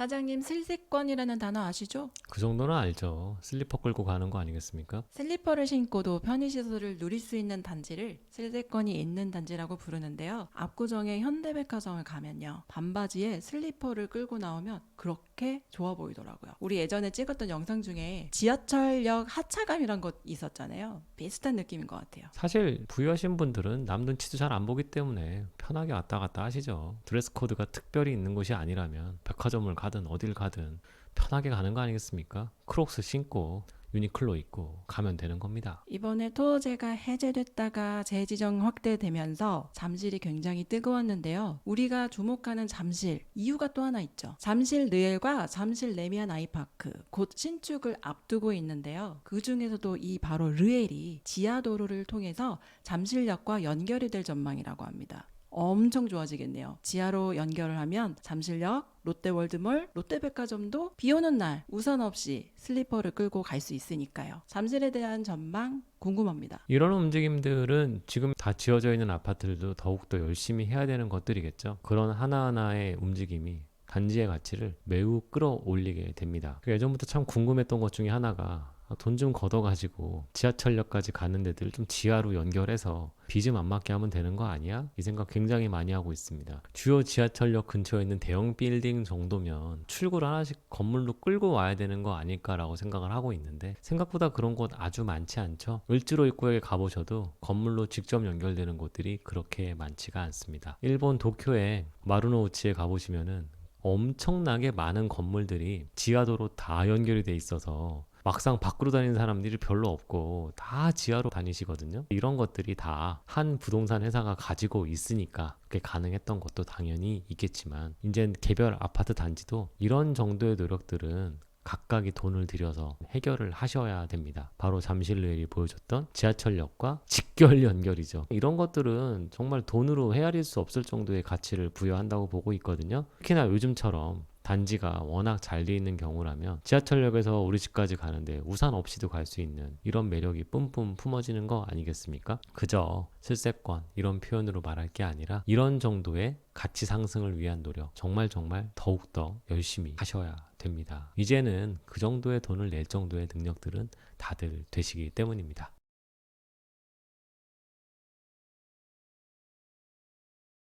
사장님 슬세권이라는 단어 아시죠? 그 정도는 알죠. 슬리퍼 끌고 가는 거 아니겠습니까? 슬리퍼를 신고도 편의시설을 누릴 수 있는 단지를 슬세권이 있는 단지라고 부르는데요. 압구정의 현대백화점을 가면요. 반바지에 슬리퍼를 끌고 나오면 그렇게 좋아 보이더라고요. 우리 예전에 찍었던 영상 중에 지하철역 하차감이란 것 있었잖아요. 비슷한 느낌인 것 같아요. 사실 부유하신 분들은 남 눈치도 잘 안 보기 때문에 편하게 왔다 갔다 하시죠. 드레스 코드가 특별히 있는 곳이 아니라면 백화점을 가든 어딜 가든 편하게 가는 거 아니겠습니까? 크록스 신고 유니클로 입고 가면 되는 겁니다. 이번에 토어제가 해제됐다가 재지정 확대되면서 잠실이 굉장히 뜨거웠는데요. 우리가 주목하는 잠실 이유가 또 하나 있죠. 잠실 느엘과 잠실 레미안 아이파크 곧 신축을 앞두고 있는데요. 그 중에서도 이 바로 르엘이 지하도로를 통해서 잠실역과 연결이 될 전망이라고 합니다. 엄청 좋아지겠네요. 지하로 연결을 하면 잠실역, 롯데월드몰, 롯데백화점도 비 오는 날 우산 없이 슬리퍼를 끌고 갈 수 있으니까요. 잠실에 대한 전망 궁금합니다. 이런 움직임들은 지금 다 지어져 있는 아파트들도 더욱더 열심히 해야 되는 것들이겠죠. 그런 하나하나의 움직임이 단지의 가치를 매우 끌어올리게 됩니다. 그 예전부터 참 궁금했던 것 중에 하나가 돈 좀 걷어가지고 지하철역까지 가는 데들 좀 지하로 연결해서 비 좀 안 맞게 하면 되는 거 아니야? 이 생각 굉장히 많이 하고 있습니다. 주요 지하철역 근처에 있는 대형 빌딩 정도면 출구를 하나씩 건물로 끌고 와야 되는 거 아닐까라고 생각을 하고 있는데 생각보다 그런 곳 아주 많지 않죠. 을지로 입구에 가보셔도 건물로 직접 연결되는 곳들이 그렇게 많지가 않습니다. 일본 도쿄의 마루노우치에 가보시면은 엄청나게 많은 건물들이 지하도로 다 연결이 돼 있어서 막상 밖으로 다니는 사람들이 별로 없고 다 지하로 다니시거든요. 이런 것들이 다 한 부동산 회사가 가지고 있으니까 그게 가능했던 것도 당연히 있겠지만 이제 개별 아파트 단지도 이런 정도의 노력들은 각각이 돈을 들여서 해결을 하셔야 됩니다. 바로 잠실레일이 보여줬던 지하철역과 직결 연결이죠. 이런 것들은 정말 돈으로 헤아릴 수 없을 정도의 가치를 부여한다고 보고 있거든요. 특히나 요즘처럼 단지가 워낙 잘 돼 있는 경우라면 지하철역에서 우리 집까지 가는데 우산 없이도 갈 수 있는 이런 매력이 뿜뿜 품어지는 거 아니겠습니까? 그저 실세권 이런 표현으로 말할 게 아니라 이런 정도의 가치 상승을 위한 노력 정말 정말 더욱더 열심히 하셔야 됩니다. 이제는 그 정도의 돈을 낼 정도의 능력들은 다들 되시기 때문입니다.